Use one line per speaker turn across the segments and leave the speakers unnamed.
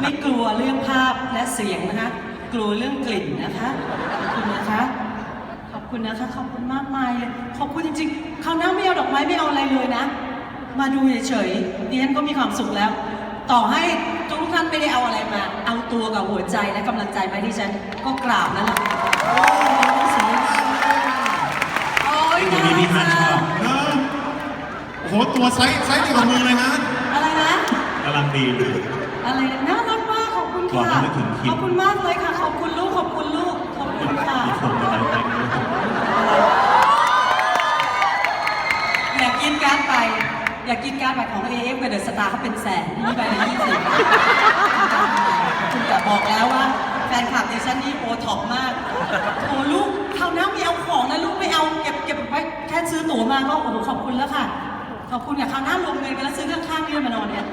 ไม่กลัวเรื่องภาพและเสียงนะคะ กลัวเรื่องกลิ่นนะคะขอบคุณนะคะ ขอบคุณนะคะ ขอบคุณมากมายเลย ขอบคุณจริงๆคราวหน้าไม่เอาดอกไม้ไม่เอาอะไรเลยนะ มาดูเฉยๆดิฉันก็มีความสุขแล้ว ต่อให้ทุกท่านไม่ได้เอาอะไรมา เอาตัวกับหัวใจและกำลังใจมาที่ฉันก็กราบนั่นแหละโอ้ยสวยมากโอ้ย
นี่พี่ฮันชอบ
เออโอ้โห ตัวไซส์ไซส์เดียวกับมือเลยฮะ
อะไรนะ
กำลังดีเลย
อะไรนะน่ารั กมากขอบคุณ
ก่อน
ค่ะ
จะนึกถึงคลิป
ขอบคุณมากเลยค่ะ ขอบคุณลูก ขอบคุณลูก ขอบคุณค่ะ
มีคนอะไรแต่งเลย
อยากกินการ์ดไป อยากกินการ์ดไปของ AF กับเดอะสตาร์เขาเป็นแสนนี่ไปเลยยี่สิบคุณแต่บอกแล้วว่าแฟนคลับดิฉันนี่โอท็อปมากโอ้ลูกคราวหน้าไม่เอาของนะลูกไม่เอาเก็บเก็บไว้แค่ซื้อตั๋วมาก็โอ้โหขอบคุณแล้วค่ะ ขอบคุณอย่าคราวหน้ารวมเงินกันแล้วซื้อข้างๆนี่มานอนเนี่ย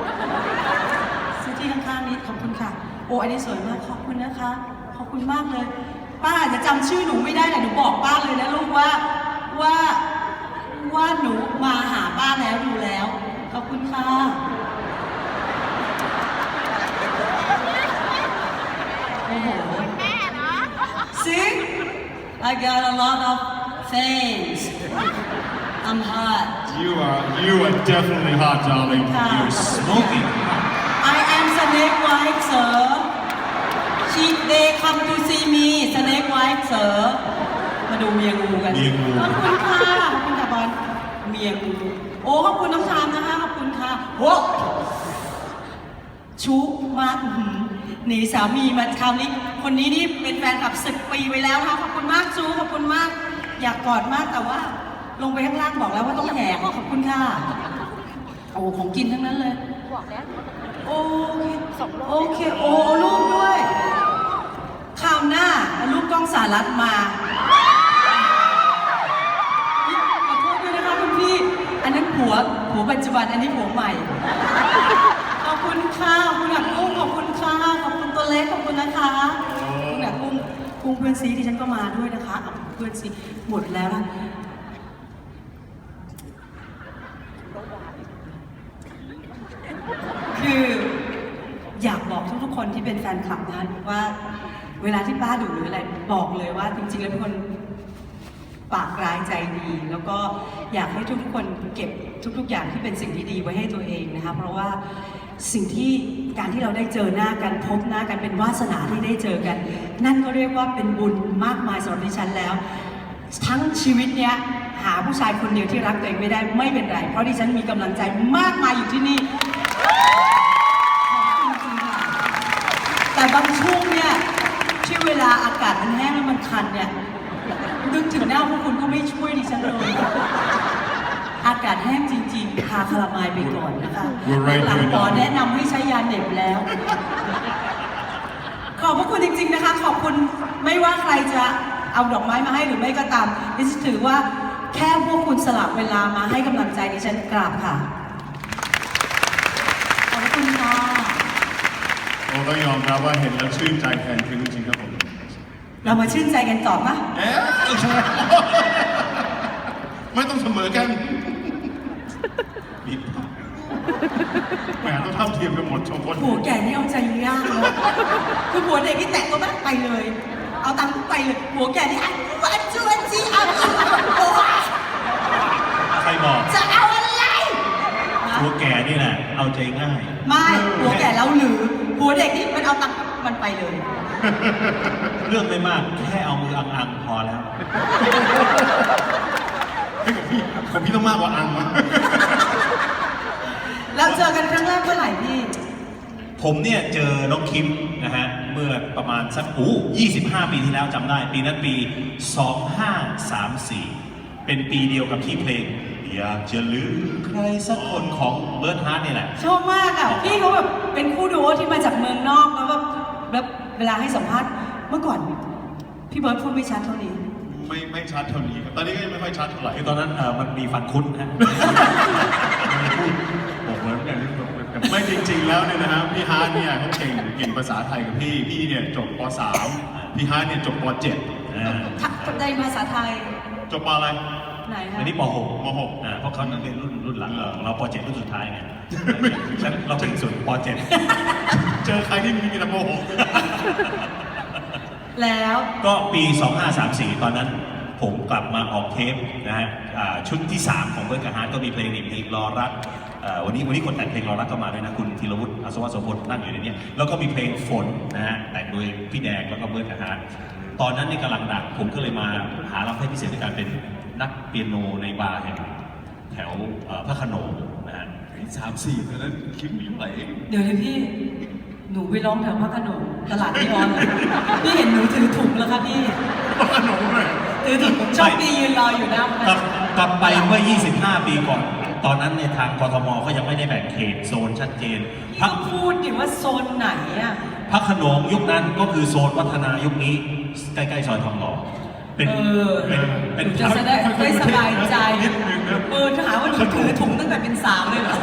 ซื้อที่ข้างๆนี้ขอบคุณค่ะ โอ้อันนี้สวยมากขอบคุณนะคะ ขอบคุณมากเลย ป้าอาจจะจำชื่อหนูไม่ได้แต่หนูบอกป้าเลยนะลูกว่าว่าว่าหนูมาหาป้าแล้วดูแล้ว ขอบคุณค่ะโอ้โห See I got a lot of things I'm hot
You are you are definitely hot darling
ค่ะ
You're smoking
I am Snake White sir She they come to see me Snake White sir มาดูเมียงูกัน
เมียงู
ขอบคุณค่ะ ขอบคุณค่ะบอล เมียงู โอ้ ขอบคุณน้องชามนะคะ ขอบคุณค่ะโอ้ชุมากอื้อหือหนีสามีมาคราวนี้ คนนี้นี่เป็นแฟนคลับสิบปีไปแล้วนะคะ ขอบคุณมากชูขอบคุณมาก อยากกอดมากแต่ว่า ลงไปข้างล่างบอกแล้วว่าต้องแหกขอบคุณค่ะ โอ้ของกินทั้งนั้นเลยโอเคโอเค โอ้เอารูปด้วยคราว หน้าเอารูปกล้องสารัตมาขอโทษด้วยนะคะคุณพี่ อันนั้นผัวผัวปัจจุบันอันนี้ผัวใหม่ ขอบคุณค่ะขอบคุณหนักกุ้งขอบคุณค่ะขอบคุณตัวเล็กขอบคุณนะคะขอบคุณหนักกุ้งกุ้งเพื่อนซีที่ฉันก็มาด้วยนะคะเอาเพื่อนซีหมดแล้วนะคืออยากบอกทุกๆคนที่เป็นแฟนคลับนะว่า เวลาที่ป้าดุหรืออะไรบอกเลยว่าจริงๆแล้วเป็นคนปากร้ายใจดี แล้วก็อยากให้ทุกๆคนเก็บทุก ๆ อย่างที่เป็นสิ่งที่ดีไว้ให้ตัวเองนะคะเพราะว่าสิ่งที่การที่เราได้เจอหน้ากันพบหน้ากันเป็นวาสนาที่ได้เจอกัน นั่นก็เรียกว่าเป็นบุญมากมายสำหรับดิฉันแล้ว ทั้งชีวิตเนี้ยหาผู้ชายคนเดียวที่รักตัวเองไม่ได้ไม่เป็นไร เพราะดิฉันมีกำลังใจมากมายอยู่ที่นี่ขอบคุณจริงๆค่ะ แต่บางช่วงเนี่ยที่เวลาอากาศมันแห้งแล้วมันคันเนี่ยนึกถึงหน้าพวกคุณก็ไม่ช่วยดิฉันเลยอากาศแห้งจริงๆพาคาราไมายไปก่อนนะคะ
We're right
หลัง
here
หมอ
now
แนะนำให้ใช้ยาเหน็บแล้ว ขอบพระคุณจริง ๆนะคะ ขอบคุณไม่ว่าใครจะเอาดอกไม้มาให้หรือไม่ก็ตามดิฉันถือว่าแค่พวกคุณสลับเวลามาให้กำลังใจดิฉันกราบค่ะ ขอบพระคุณค่ะ
โอ้ต้องยอมรับว่าเห็นแล้วชื่นใจแทนคุณจริงๆครับผม
เรามาชื่นใจกันต่อปะ
เอ๊ะใช่ไม่ต้องเสมอกัน
นิด
แหมต้องเท่าเทียมกันหมดชมคน
ผัวแก่นี่เอาใจยากเนอะคือผัวเด็กที่แตะตัวแม่ไปเลย เอาตังค์ไปเลยผัวแก่นี่อันวันจวนจีอันโอ้ย
ใครบอก
จะเอาอะไรนะ
ตัวแก่นี่แหละเอาใจง่าย
ไม่ผัวแก่แล้วหรือผัวเด็กนี่มันเอาตังค์มันไปเลย
เรื่องไม่มากแค่เอามืออังๆพอแล้ว
ให้กับพี่ของพี่ต้องมากกว่าอังวะ
เราเจอกันครั้งแรกเมื่อไหร่พี่
ผมเนี่ยเจอน้องคิมนะฮะ เมื่อประมาณสักอู้25 ปีที่แล้วจำได้ ปีนั้นปี 2534 เป็นปีเดียวกับที่เพลง อยากจะลืมใครสักคนของเบิร์ดฮาร์ดนี่แหละ
ชอบมากอะ พี่เขาแบบเป็นคู่ดูโอที่มาจากเมืองนอกแล้วแบบแบบ เวลาให้สัมภาษณ์เมื่อก่อน พี่เบิร์ดพูดไม่ชัดเท่านี้
ไม่ไม่ชัดเท่านี้ครับตอนนี้ก็ยังไม่ค่อยชัดเท่าไหร่
คือตอนนั้นเออมันมีฟันคุดฮะ
บอกเหมือนกันไม่จริงๆแล้วเนี่ยนะฮะพี่ฮาร์ดเนี่ยเขาเก่งเก่งภาษาไทยกับพี่พี่เนี่ยจบป .3 พี่ฮาร์ดเนี่ยจบป
อ่า
ทักในภาษาไทย
.7 จบปอะไร
ไหนคะ
อันนี้ป .6
มหก
อ่าเพราะเขานักเรียนรุ่นรุ่นหลังเราเราป .7 รุ่นสุดท้ายไงฉันเราเป็นส่วนป .7
เจอใครที่มีกระโปรง
แล้ว
ก็ปี 2534 ตอนนั้นผมกลับมาออกเทปนะฮะอ่าชุดที่ 3 ของเบิร์ดกับฮาร์ดก็มีเพลงนี้เพลงรอรักอ่าวันนี้วันนี้คนแต่งเพลงรอรักก็มาด้วยนะคุณธีรวุฒิอัศวะโสพลนั่งอยู่ในเนี้แล้วก็มีเพลงฝนนะฮะแต่งโดยพี่แดงแล้วก็เบิร์ดกับฮาร์ดตอนนั้นนี่กำลังดังผมก็เลยมาหารับให้พิเศษในการเป็น นักเปียโนในบาร์แห่งแถวเอ่อพระโขนงนะฮะ
สามสี่ตอนนั้นคิดไม่ไหวเอง
เดี๋ยวเลยพี่ หนูไปร้องแถวพระโขนงตลาดนิออนเลยพี่เห็นหนูถือถุงแล้วครับพี่
ขนมเลย
ถือถุงโชคดียืนรออยู่หน้าพระโข
กลับ
นง
กลับไปเมื่อ 25 ปีก่อน ตอนนั้นในยทางกทมก็ยังไม่ได้แบ่งเขตโซนชัดเจน
พี่
พระ
ต้องพูดดิว่าโซนไหนอะ
พระโขนงยุคนั้นก็คือโซนวัฒนายุคนี้ ใกล้ๆซอยทองหล่อ เป็น
เออ
เป็นเป็น
จะแสดงได้สบายใจเออถ้าหาว่าหนูถือถุงตั้งแต่เป็นสาวเลยเหรอ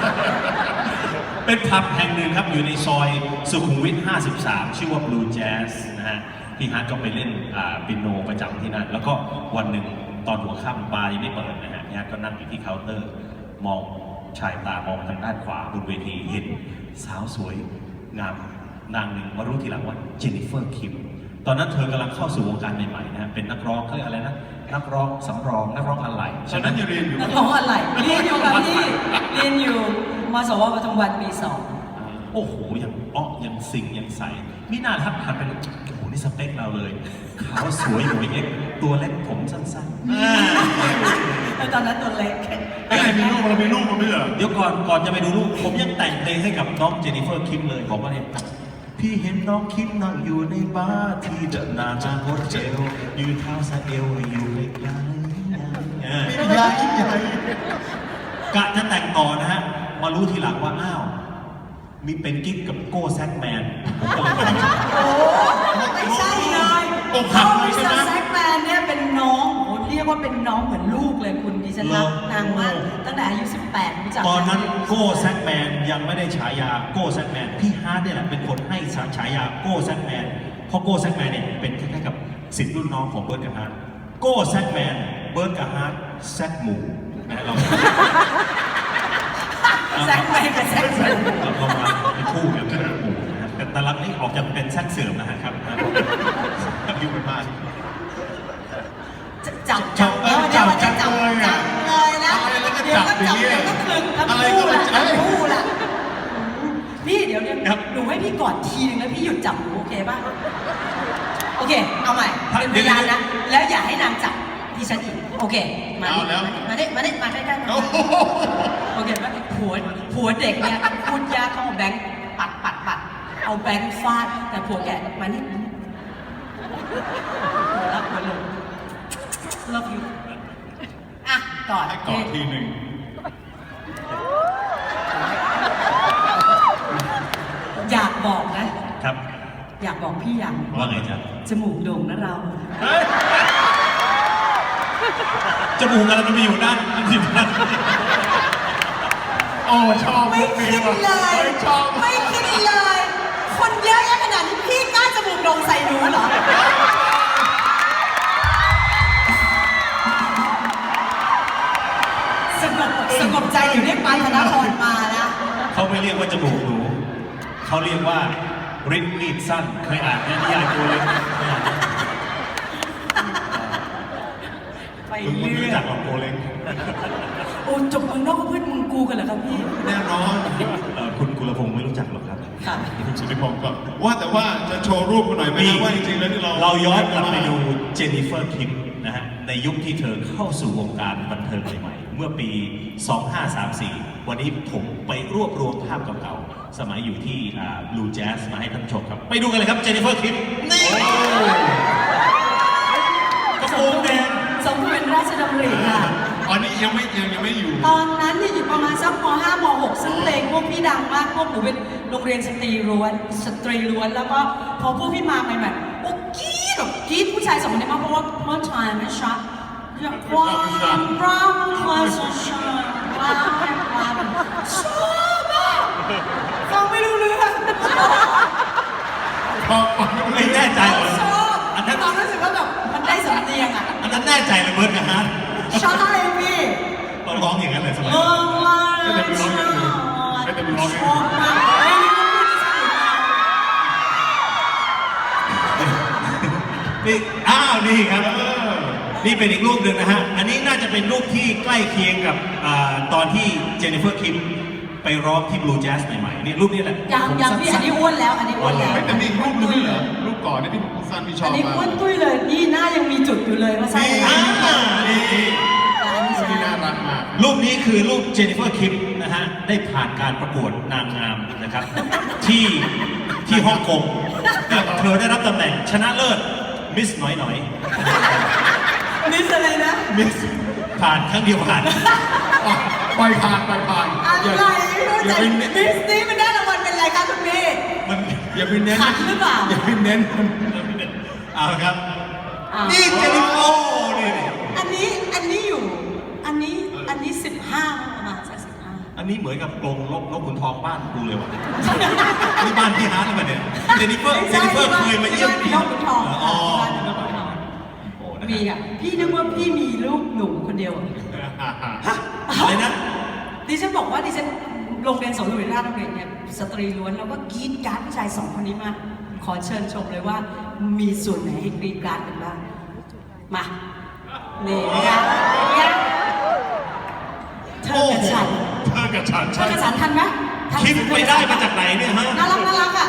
เป็นผับแห่งหนึ่งครับอยู่ในซอยสุขุมวิท 53 ชื่อว่า Blue Jazz นะฮะพี่ฮาร์ดก็ไปเล่นอ่าปิโนประจำที่นั่น แล้วก็วันหนึ่งตอนหัวค่ำบาร์ยังไม่เปิดนะฮะพี่ฮาร์ดก็นั่งอยู่ที่เคาน์เตอร์ มองชายตามองทางด้านขวาบนเวทีเห็นสาวสวยงามนางหนึ่งมารู้ทีหลังว่าเจนนิเฟอร์คิม ตอนนั้นเธอกำลังเข้าสู่วงการใหม่ๆนะฮะเป็นนักร้องเขาเรียกอะไรนะนักร้องสำรองนักร้องอะไหล่
ตอนนั้นยังเรียนอยู่
นักร้องอะไรเรียนอยู่กับพี่เรียนอยู่มสวปทุมวันปีสอง
โอ้โหยังอ้อยังสิงยังใสมิน่าทักหันไปโอ้โหนี่สเปคเราเลยขาวสวยหมวยเอ็กตัวเล็กผมสั้นๆอ่า
แต่ตอนนั้นตัวเล็ก
ไอ้ยมีลูกเรามีลูกมันไม่เหรอ
เดี๋ยวก่อนก่อนจะไปดูรูปผมยังแต่งเพลงให้กับน้องเจนนิเฟอร์คิมเลยบอกว่าเนี่ย พี่เห็นน้องคิมนั่งอยู่ในบาร์ที่เดอะนาจากโฮเทลยืนเท้าซาเอลอยู่ใกล้ๆอ่า
ใหญ่ใหญ่
กะจะแต่งต่อนะฮะ มารู้ทีหลังว่าอ้าว มีเป็นกิ๊กกับโก้แซกแมนผมก็เลยแต่ง
โอ้ไม่ใช่เลย
อกหักเลยใช่ไหม
แซกแมนเนี่ยเป็นน้องโอ้เรียกว่าเป็นน้องเหมือนลูกเลยคุณ ดิฉันรักนางมากตั้งแต่อายุ 18 รู้จัก
ตอนนั้นโก้แซกแมนยังไม่ได้ฉายาโก้แซกแมนพี่ฮาร์ดเนี่ยแหละเป็นคนให้ฉายาโก้แซกแมนเพราะโก้แซกแมนเนี่ยเป็นคล้ายๆกับสิทธิ์รุ่นน้องของเบิร์ดกับฮาร์ดโก้แซกแมนเบิร์ดกับฮาร์ดแซกหมูนะเรา
แซกแมนกับแซกแมน
เราลงมาเป็นคู่กันแซกหมูนะครับแต่แต่ละนี่ออกจะเป็นแซกเสื่อมนะฮะครับ
พี่กอดทีนึงแล้วพี่หยุดจับหนูโอเคป่ะ โอเค เอาใหม่
ครับ
เป็นพยานนะ แล้วอย่าให้นางจับดิฉันอีก โอเค มา
เอาแล้ว
มาดิมาดิมาใกล้ๆมา
โอ้โห
โอเคมาผัวผัวเด็กเนี่ยพูดยากต้องเอาแบงค์ปัดปัดปัด เอาแบงค์ฟาด แต่ผัวแกมานี่หัวรับหัวลง love you อะกอด
ให้กอดทีหนึ่ง
อยากบอกนะ
ครับ
อยากบอกพี่อย่าง
ว่าไงจ๊ะ
จมูกโด่งนะเรา
จมูกอะไรมันไปอยู่ด้านมันอยู่ด้าน
โอ้ชอบ
ไม่คิดเลย
ไม่ชอบ
ไม่คิดเลย คนเยอะแยะขนาดนี้พี่กล้าจมูกโด่งใส่หนูเหรอ สงบสงบใจอยู่เรียกปานธนพรมานะ
เขาไม่เรียกว่าจมูกหนู เขาเรียกว่าริดมีดสั้นเคยอ่านไหมนิยายตัวเล็กเคยอ่านไหม
ไป
มึงมึง
เรื่
รู้
อ
จัก
ย
หรอกตัวเล็ก
โอ้จบเมืองนอกก็เพื่อนมึงกูกันเหรอครับพี่
แน่นอน
เอ่อคุณกุลพงศ์ไม่รู้จักหรอกครับ
ค่ะ
คุณสุริพงศ์ก็ว่าแต่ว่าจะโชว์รูปกันหน่อยไหมนะว่าจริงๆแล้วที่เรา
เราย้อนกลับไปดูเจนนิเฟอร์คิมนะฮะในยุคที่เธอเข้าสู่วงการบันเทิงใหม่ๆเมื่อปี 2534 วันนี้ผมไปรวบรวมภาพเก่าๆ สมัยอยู่ที่บลูแจ๊สมาให้ท่านผู้ชมครับ ไปดูกันเลยครับเจนนิเฟอร์คิมนี่กระโปรงแดง
สมเป็นราชดำริค่ะ
อันนี้ยังไม่ยังยังไม่อยู่
ตอนนั้นเนี่ยอยู่ประมาณสักม .5 ม .6 ซึ่งเพลงพวกพี่ดังมากพวกหนูเป็นโรงเรียนสตรีล้วนสตรีล้วนแล้วก็พอพวกพี่มาใหม่ๆโอ้กรี๊ดแบบกรี๊ดผู้ชายสองคนนี้มากเพราะว่าเมื่อชายไม่ชัดอยากความรักความสดชื่นความความชอบอะ องไม่รู้เรื่อง
พอ
ไม่แน่ใจเลยอันนั้น
ตอนรู้สึกว่าแบบมันได้สำเนียงอะ
อันนั้นแน่ใจเลยเบิร์ดนะฮะ
ชอบอะไรพี่
ตอนร้องอย่างนั้นเลยสมัย
เออมาไม่แต่มร้องอย่างนี้ไม่แต่งร้องอย่น
นี่อ้าวนี่ครับนี่เป็นอีกรูปหนึ่งนะฮะ อันนี้น่าจะเป็นรูปที่ใกล้เคียงกับอตอนที่เจเนฟเฟอร์คิม ไปร้องที่บลูแจ๊สใหม่ๆนี่รูปนี้แหละ
ยังยังพี่อันนี้อ้วนแล้วอันนี้อ้วนแล้ว
ไม่แต่มีอีกรูปหนึงด้วยเหรอรูปก่อนเนี่ยที่สั้นพี่ชอ
อั
บ
นนี้
มาก
อ้วนตุ้ยเลยนี่หน้ายังมีจุดอยู่เลยว่าใช่ไหม
อ่านี่
แต่อันนี้
รูป
ใช่
นี้น่ารักมาก
รูปนี้คือรูปเจนนิเฟอร์คิมนะฮะ ได้ผ่านการประกวดนางงามนะครับ ที่ที่ฮ่องกงและเธอได้รับตำแหน่งชนะเลิศมิสหน่อยหน่อย
มิสอะไรนะ
มิสผ่านครั้งเดียวผ่าน
ไปผ่านไปผ่าน
อะไร
อย่า
ไม่
อย่า
รู้
ไป
จัก
เน้น
มิสนี้มันได้รางวัลเป็นอะไรคะคุณพี่
มัน
อย่าไปเน้น
ขัดหรือเปล่า
อย่าไปเน้น
เอาละครับ
อ้าว
นี่เจนนิเฟอร์นี่นี่
อันนี้อันนี้อยู่อันนี้อันนี้สิบห้าประมาณสักสิบห้า
อันนี้เหมือนกับกรงลบลบขุนทองบ้านกูเลยวะนี่บ้านพี่ฮาร์ดเลยปะเนี่ยเจนนิเฟอร์เจนนิเฟอร์เคยมาเยี่ยม
พี่น้องคุณทอง
อ๋อ
บ้านน้องคุณทอง
โอ้นะ
มี
ฮะ
อะพี่นึกว่าพี่มีลูกหนุ่มคนเดียวอะ
อะไรนะ
ดิฉันบอกว่าดิฉันโรงเรียนสมเด็จราชโรงเรียนเนี่ยสตรีล้วนแล้วก็กรีดกราร์ดผู้ชายสองคนนี้มากขอเชิญชมเลยว่ามีส่วนไหนให้กรีดกราร์ดกันบ้างมานี่นะคะเนี่ยเธอกับฉัน
เธอกับฉัน
เธ
ใช่
อกับฉันทันไหมทัน
คิดไปได้มาจากไหนเนี่ยฮะ
น่ารักน่ารักอะ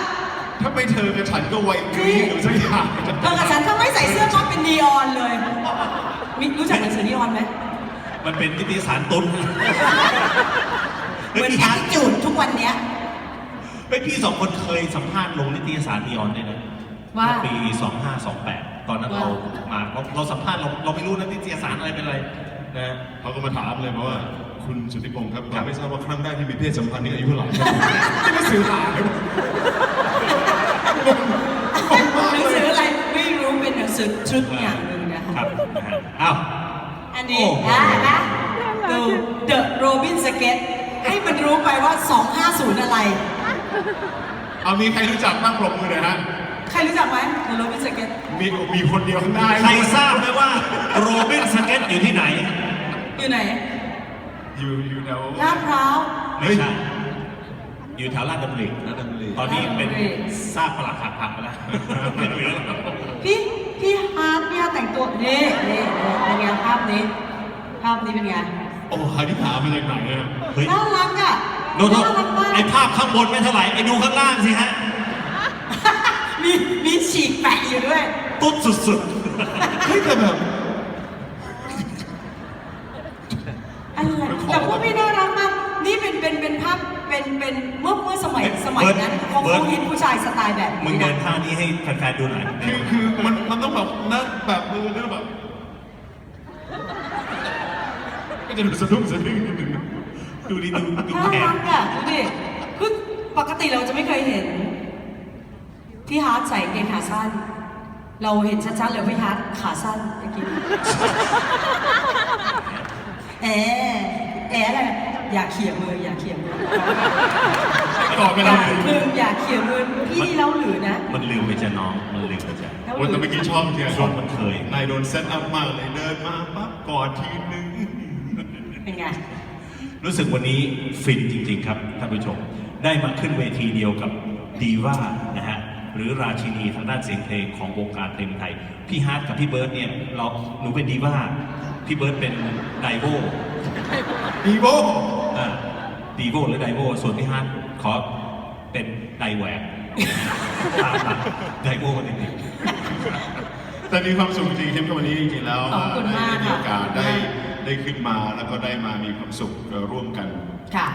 ถ้าไม่เธอกับฉันก็ไวกรีดหรือสักอย่าง
เธอกับฉันถ้าไม่ใส่เสื้อก็เป็นนีออนเลยมิรู้จักหนังสือนีออนไหม
มันเป็นนิตยสารตุ้น
เห
เฮ้ย
มือน
พี่
แอ
ฮา
ด
ร์ด
จูดทุกวันเนี้ย
เฮ้ยพี่สองคนเคยสัมภาษณ์ลงนิตยสารนีออนด้วยนะ
ว่า
เมื่อปี 2528 ตอนนั้น
ว่า
เรามาเราเราสัมภาษณ์เราเราไม่รู้นะนิตยสารอะไรเป็นอะไรนะ
เขาก็มาถามเลยเพราะว่า คุณสุทธิพงศ์ครับ
ครั
เรา
บ
ไม่ทราบว่าครั้งแรกที่มีเพศสัมพันธ์นี่อายุเท่าไหร่ครับนี่ไม่สื่อหาเลย
หนังสืออะไรไม่รู้เป็นหนังสือชุดอย่างหนึ่งนะคะ
ครับนะฮะอ้าว
อันนี้
โอ้โห
นะนะดู The Robin Sketch ให้มันรู้ไปว่า 250 อะไร
เอามีใครรู้จักบ้างปรบมือหน่อยฮะ
ใครรู้จักไหม The Robin Sketch
มีมีคนเดียวข้างหน้า
ใครทราบไหมว่าโรบินสเก็ตอยู่ที่ไหน
อยู่ไหน
อยู่อยู่แถว
ลาดพร้าว
ไม่ใช่ อยู่แถวลาดดำริ
ลาดดำริ
ตอนนี้เป็น
ลาดดำริ
ซากปลักหักพังไปแล้วไม่เหลือแล้ว
พี่ พี่ แต่งตัวนี่นี่นี่เป็นไงภาพนี้ ภาพนี้เป็นไง
โอ้หาที่หามาจากไหนเนี่ย
เฮ้ย
น่ารักอะ
โน้ต
น่ารักมาก
ไอภาพข้างบนไม่เท่าไหร่ไอดูข้างล่างสิฮะ
มีมีฉีกแปะอยู่ด้วย
ตุ๊ดสุด
เฮ้ยแต่แบบ
อะไรแต่พวกพี่น่ารักมากนี่เป็นเป็นเป็นภาพ เป็นเป็นเมื่อเมื่อสมัยสมัยนั้นเขาเขาฮิตผู้ชายสไตล์แบบ
ๆมึง
นี้
เดิน
นะ
ท่านี้ให้แฟนๆดูหน่อย
คือคือมันมันต้องแบบนั่งแบบมือนั่งแบบก็จะดูสะดุ้งสะดึ้งนิดนึง
ดูดิดูดู
น่า
แขน
รักอะดูดิคือปกติเราจะไม่เคยเห็น พี่ฮาร์ดใส่กางเกงขาสั้น เราเห็นชัดๆเลยพี่ฮาร์ดขาสั้นเมื่อกี้แอะแอะอะไรอย่าเขี่ยมืออย่าเขี่ยมือ
ก่อนเวลา
อย่าคืออย่าเขี่ยมือพี่เราหรือนะ
มันลืมไปจะน้อง มันลืมไปจะ
เราห
วัน
รื
แต่
อ
เมื่อกี้ชอบเทีย
คนมันเคย
นายโดนเซตอัพมากเลยเดินมาปั๊บกอดทีนึง
เป็นไง
รู้สึกวันนี้ฟินจริง ๆ ครับท่านผู้ชม ได้มาขึ้นเวทีเดียวกับดีว่านะฮะหรือราชินีทางด้านเสียงเพลงของวงการเพลงไทย พี่ฮาร์ดกับพี่เบิร์ดเนี่ยเราหนูเป็นดีว่า พี่เบิร์ดเป็นไดโว
ดีโบ
อ่า ดีโวหรือไดโวส่วนพี่ฮาร์ดขอเป็นไดแหวกตามหลักไดโวนิดนึง
แต่มีความสุขจริงๆที่วันนี้จริงๆแล้ว
ขอบคุณมาก
ได้มีโอกาสได้
ค่ะ
ได้ขึ้นมาแล้วก็ได้มามีความสุขร่วมกัน
ค่ะ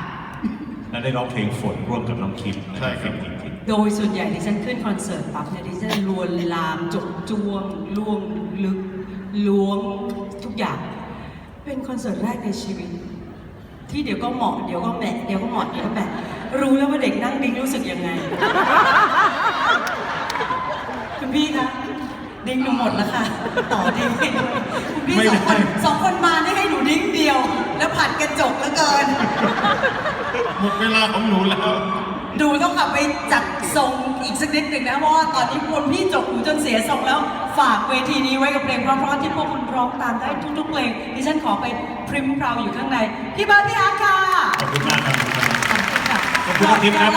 และได้ร้องเพลงฝนร่วมกับน้องคิมนะ
ใช่ครับ
ฟินจริง
โดยส่วนใหญ่ดิฉันขึ้นคอนเสิร์ตปั๊บเนี่ยดิฉันลวนลามจบจวงล่วงลึกล้วงทุกอย่าง เป็นคอนเสิร์ตแรกในชีวิต ที่เดี๋ยวก็เหมาะเดี๋ยวก็แหมะเดี๋ยวก็เหมาะเดี๋ยวก็แหมะรู้แล้วว่าเด็กนั่งดิ้งรู้สึกยังไง คุณพี่คะดิ้งหนูหมดแล้วค่ะ ต่อดิ้งให้ด้วยคุณพี่
ไม่
สองคน
ได้
สองคนมานี่ให้หนูดิ้งเดียว แล้วผัดกระจกแล้วเกิน
หมดเวลาของหนูแล้ว
ดูต้องกลับไปจัดทรงอีกสักนิดหนึ่งนะเพราะว่าตอนนี้คนพี่จบหูจนเสียทรงแล้วฝากเวทีนี้ไว้กับเพลงเพราะๆที่พวกคุณร้องตามได้ทุกๆเพลงดิฉันขอไปพริมเพราอยู่ข้างในพี่เบิร์ดพี่อาร์ตค่ะ
ๆขอบคุณมากครับ
ขอบคุณค่ะ
ขอบคุณครับ